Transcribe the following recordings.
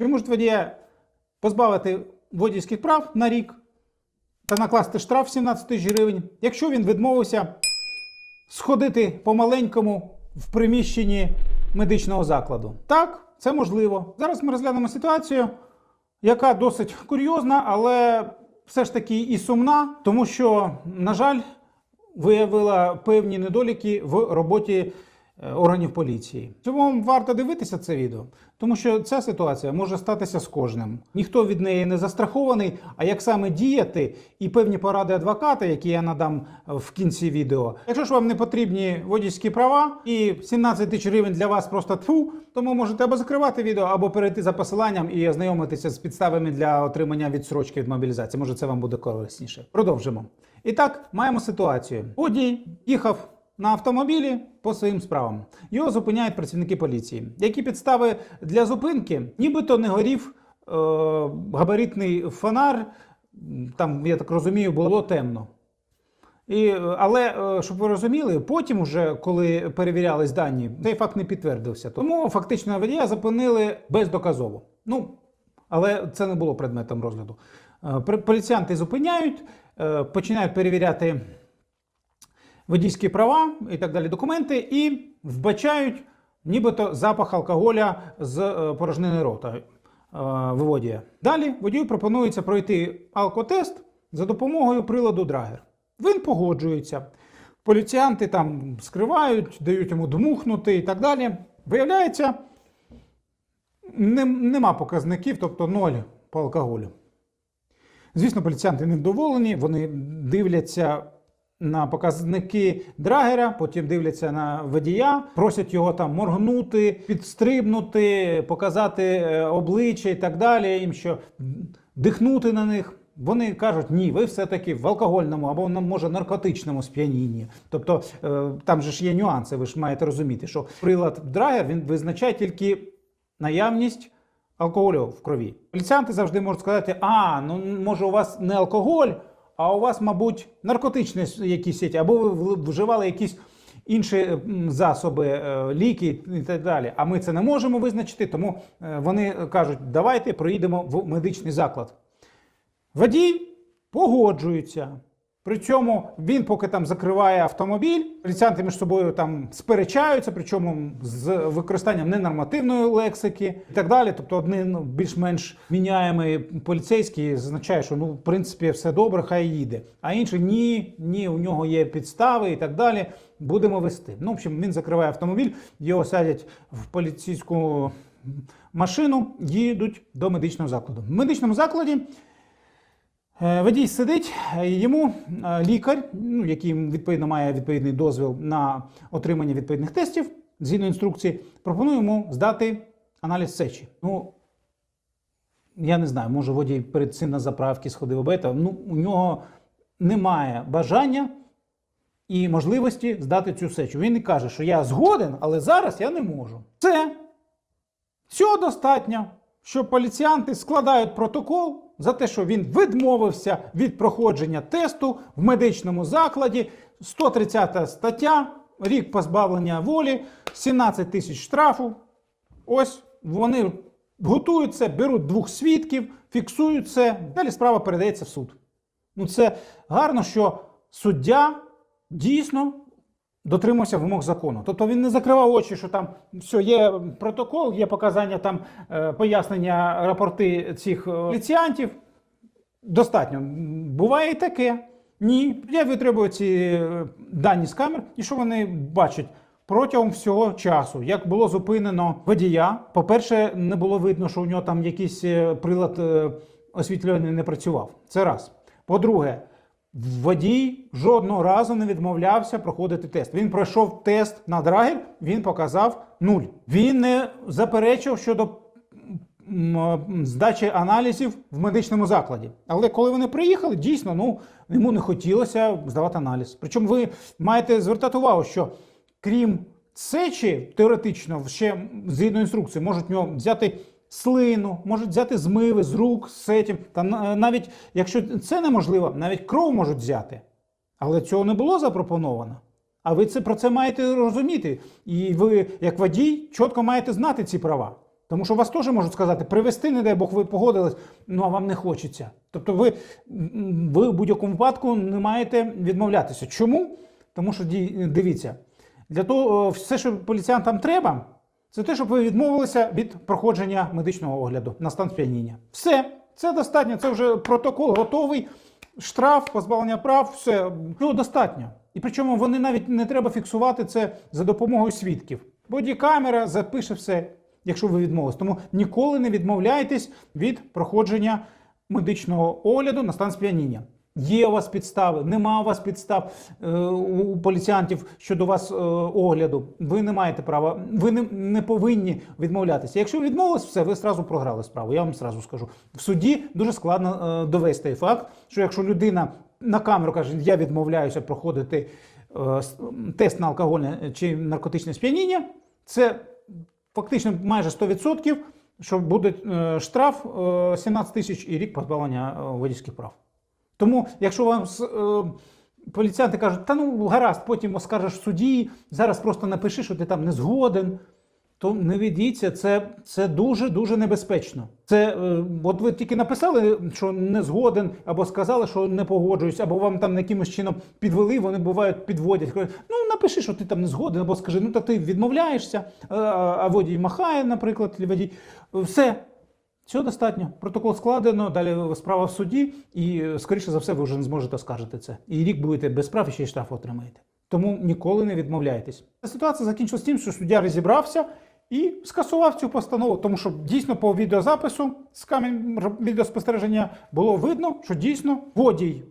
Чи можуть водія позбавити водійських прав на рік та накласти штраф 17 тисяч гривень, якщо він відмовився сходити по-маленькому в приміщенні медичного закладу? Так, це можливо. Зараз ми розглянемо ситуацію, яка досить курйозна, але все ж таки і сумна, тому що, на жаль, виявила певні недоліки в роботі органів поліції. Чому вам варто дивитися це відео? Тому що ця ситуація може статися з кожним. Ніхто від неї не застрахований. А як саме діяти, і певні поради адвоката, які я надам в кінці відео. Якщо ж вам не потрібні водійські права і 17 тисяч гривень для вас просто тфу, тому можете або закривати відео, або перейти за посиланням і ознайомитися з підставами для отримання відсрочки від мобілізації. Може, це вам буде корисніше. Продовжимо. І так, маємо ситуацію. Водій їхав на автомобілі по своїм справам. Його зупиняють працівники поліції. Які підстави для зупинки? Нібито не горів е, габаритний фонар. Там, я так розумію, було темно. І, е, але е, щоб ви розуміли, потім, уже, коли перевірялись дані, цей факт не підтвердився. Тому фактично водія зупинили бездоказово. Ну, але це не було предметом розгляду. Е, Поліціянти зупиняють, починають перевіряти водійські права і так далі документи, і вбачають нібито запах алкоголя з е, порожнини рота е, виводія. Далі водію пропонується пройти алкотест за допомогою приладу Драгер. Він погоджується. Поліціянти там скривають, дають йому дмухнути і так далі. Виявляється, нем- нема показників, тобто ноль по алкоголю. Звісно, поліціянти невдоволені, вони дивляться на показники драгера, потім дивляться на водія, просять його там моргнути, підстрибнути, показати е, обличчя і так далі. Їм що дихнути на них. Вони кажуть, ні, ви все-таки в алкогольному або може наркотичному сп'янінні. Тобто е, там же ж є нюанси, ви ж маєте розуміти, що прилад драгер він визначає тільки наявність алкоголю в крові. Поліціянти завжди можуть сказати: а, ну може у вас не алкоголь, а у вас, мабуть, наркотичні якісь сіті, або ви вживали якісь інші засоби, е, ліки і так далі. А ми це не можемо визначити, тому е, вони кажуть, давайте проїдемо в медичний заклад. Водій погоджується. При цьому він, поки там закриває автомобіль, поліціянти між собою там сперечаються, причому з використанням ненормативної лексики і так далі. Тобто, один ну, більш-менш міняємий поліцейський зазначає, що ну, в принципі, все добре, хай їде. А інший ні, ні, у нього є підстави і так далі. Будемо вести. Ну, в общем, він закриває автомобіль, його садять в поліцейську машину, їдуть до медичного закладу. В медичному закладі. Е, Водій сидить, е, йому е, лікар, ну, який відповідно має відповідний дозвіл на отримання відповідних тестів, згідно інструкції, пропонує йому здати аналіз сечі. Ну, я не знаю, може водій перед цим на заправки сходив обета. Ну, у нього немає бажання і можливості здати цю сечу. Він і каже, що я згоден, але зараз я не можу. Це Цього достатньо, що поліціянти складають протокол за те, що він відмовився від проходження тесту в медичному закладі. 130 стаття, рік позбавлення волі, 17 тисяч штрафу. Ось вони готують це, беруть двох свідків, фіксують це. Далі справа передається в суд. Ну це гарно, що суддя дійсно дотримався вимог закону. Тобто він не закривав очі, що там все, є протокол, є показання там е, пояснення рапорти цих е, поліціянтів. Достатньо. Буває і таке. Ні. Я витребую ці е, дані з камер, і що вони бачать? Протягом всього часу, як було зупинено водія, по-перше, не було видно, що у нього там якийсь прилад освітлювальний не працював. Це раз. По-друге, водій жодного разу не відмовлявся проходити тест. Він пройшов тест на драгер, він показав нуль. Він не заперечив щодо здачі аналізів в медичному закладі. Але коли вони приїхали, дійсно, ну йому не хотілося здавати аналіз. Причому ви маєте звертати увагу, що крім сечі, теоретично, ще згідно інструкції, можуть в нього взяти слину, можуть взяти змиви з рук, з сетів. Та навіть якщо це неможливо, навіть кров можуть взяти. Але цього не було запропоновано. А ви це про це маєте розуміти. І ви, як водій, чітко маєте знати ці права. Тому що вас теж можуть сказати, привезти, не дай Бог, ви погодились, ну а вам не хочеться. Тобто ви, ви в будь-якому випадку не маєте відмовлятися. Чому? Тому що дивіться, для того, все, що поліціянтам треба, це те, щоб ви відмовилися від проходження медичного огляду на стан сп'яніння. Все, це достатньо. Це вже протокол готовий, штраф, позбавлення прав, все цього достатньо. І причому вони навіть не треба фіксувати це за допомогою свідків. Бодікамера запише все, якщо ви відмовились. Тому ніколи не відмовляйтесь від проходження медичного огляду на стан сп'яніння. Є у вас підстави, нема у вас підстав е, у поліціянтів щодо вас е, огляду. Ви не маєте права, ви не, не повинні відмовлятися. Якщо відмовились, все, ви зразу програли справу. Я вам зразу скажу. В суді дуже складно е, довести факт, що якщо людина на камеру каже, я відмовляюся проходити тест на алкогольне чи наркотичне сп'яніння, це фактично майже 100%, що буде штраф е, 17 тисяч і рік позбавлення водійських прав. Тому, якщо вам е, поліціянти кажуть, та ну гаразд, потім скажеш в суді, зараз просто напиши, що ти там не згоден, то не ведіться, це, це дуже дуже небезпечно. Це е, от ви тільки написали, що не згоден, або сказали, що не погоджуюсь, або вам там якимось чином підвели, вони бувають підводять. Кажуть, ну напиши, що ти там не згоден, або скажи, ну та ти відмовляєшся, а, а водій махає, наприклад, водій. Все, Цього достатньо. Протокол складено, далі справа в суді, і, е, скоріше за все, ви вже не зможете оскаржити це. І рік будете без прав і ще й штраф отримаєте. Тому ніколи не відмовляйтесь. Ситуація закінчилась тим, що суддя розібрався і скасував цю постанову, тому що дійсно по відеозапису з камер відеоспостереження було видно, що дійсно водій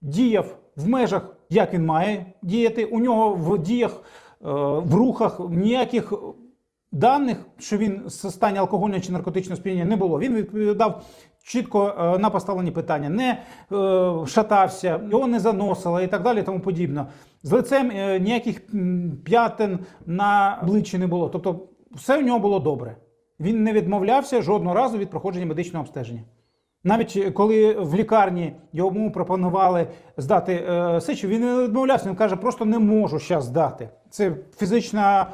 діяв в межах, як він має діяти. У нього в діях, е, в рухах ніяких даних, що він в стані алкогольного чи наркотичного сп'яніння не було. Він відповідав чітко е, на поставлені питання, не е, шатався, його не заносило і так далі, тому подібне. З лицем е, ніяких м, п'ятин на обличчі не було. Тобто, все в нього було добре. Він не відмовлявся жодного разу від проходження медичного обстеження. Навіть коли в лікарні йому пропонували здати сечу, він не відмовлявся. Він каже, просто не можу зараз здати. Це фізична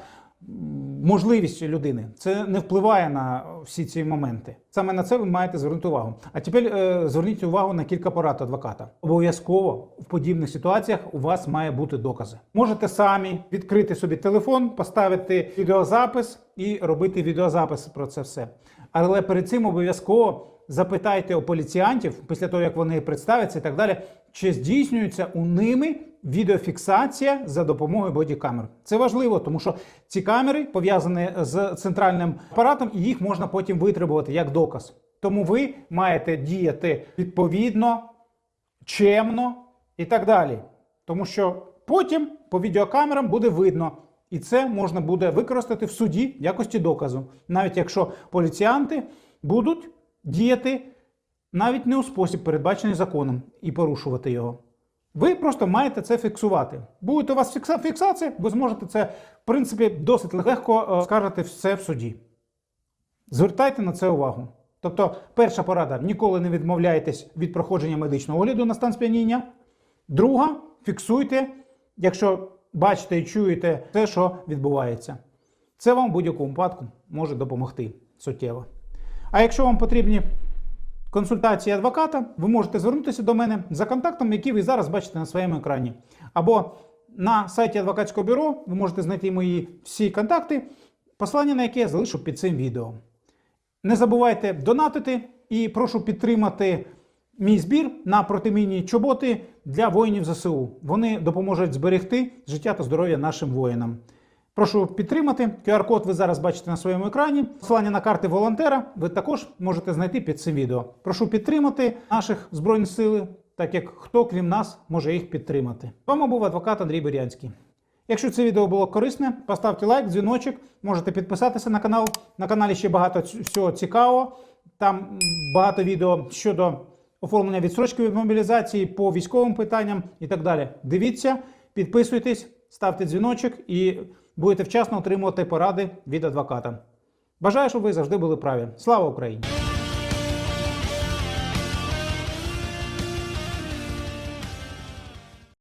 можливість людини. Це не впливає на всі ці моменти. Саме на це ви маєте звернути увагу. А тепер е, зверніть увагу на кілька порад адвоката. Обов'язково в подібних ситуаціях у вас має бути докази. Можете самі відкрити собі телефон, поставити відеозапис і робити відеозапис про це все. Але перед цим обов'язково запитайте у поліціянтів, після того як вони представляться і так далі, чи здійснюється у ними відеофіксація за допомогою бодікамер. Це важливо, тому що ці камери пов'язані з центральним апаратом, і їх можна потім витребувати як доказ. Тому ви маєте діяти відповідно, чемно і так далі. Тому що потім по відеокамерам буде видно, і це можна буде використати в суді в якості доказу, навіть якщо поліціянти будуть діяти навіть не у спосіб, передбачений законом, і порушувати його. Ви просто маєте це фіксувати. Буде у вас фікса- фіксація, ви зможете це, в принципі, досить легко е, скажете все в суді. Звертайте на це увагу. Тобто, перша порада: ніколи не відмовляйтесь від проходження медичного огляду на стан сп'яніння. Друга, фіксуйте, якщо бачите і чуєте те, що відбувається. Це вам в будь-якому випадку може допомогти суттєво. А якщо вам потрібні консультації адвоката, ви можете звернутися до мене за контактом, який ви зараз бачите на своєму екрані. Або на сайті адвокатського бюро ви можете знайти мої всі контакти, посилання на яке я залишу під цим відео. Не забувайте донатити і прошу підтримати мій збір на протимінні чоботи для воїнів ЗСУ. Вони допоможуть зберегти життя та здоров'я нашим воїнам. Прошу підтримати. QR-код ви зараз бачите на своєму екрані. Посилання на карти волонтера ви також можете знайти під цим відео. Прошу підтримати наших збройних сил, так як хто крім нас може їх підтримати. З Вами був адвокат Андрій Берянський. Якщо це відео було корисне, поставте лайк, дзвіночок, можете підписатися на канал. На каналі ще багато всього цікавого. Там багато відео щодо оформлення відсрочки від мобілізації по військовим питанням і так далі. Дивіться, підписуйтесь, ставте дзвіночок і будете вчасно отримувати поради від адвоката. Бажаю, щоб ви завжди були праві. Слава Україні!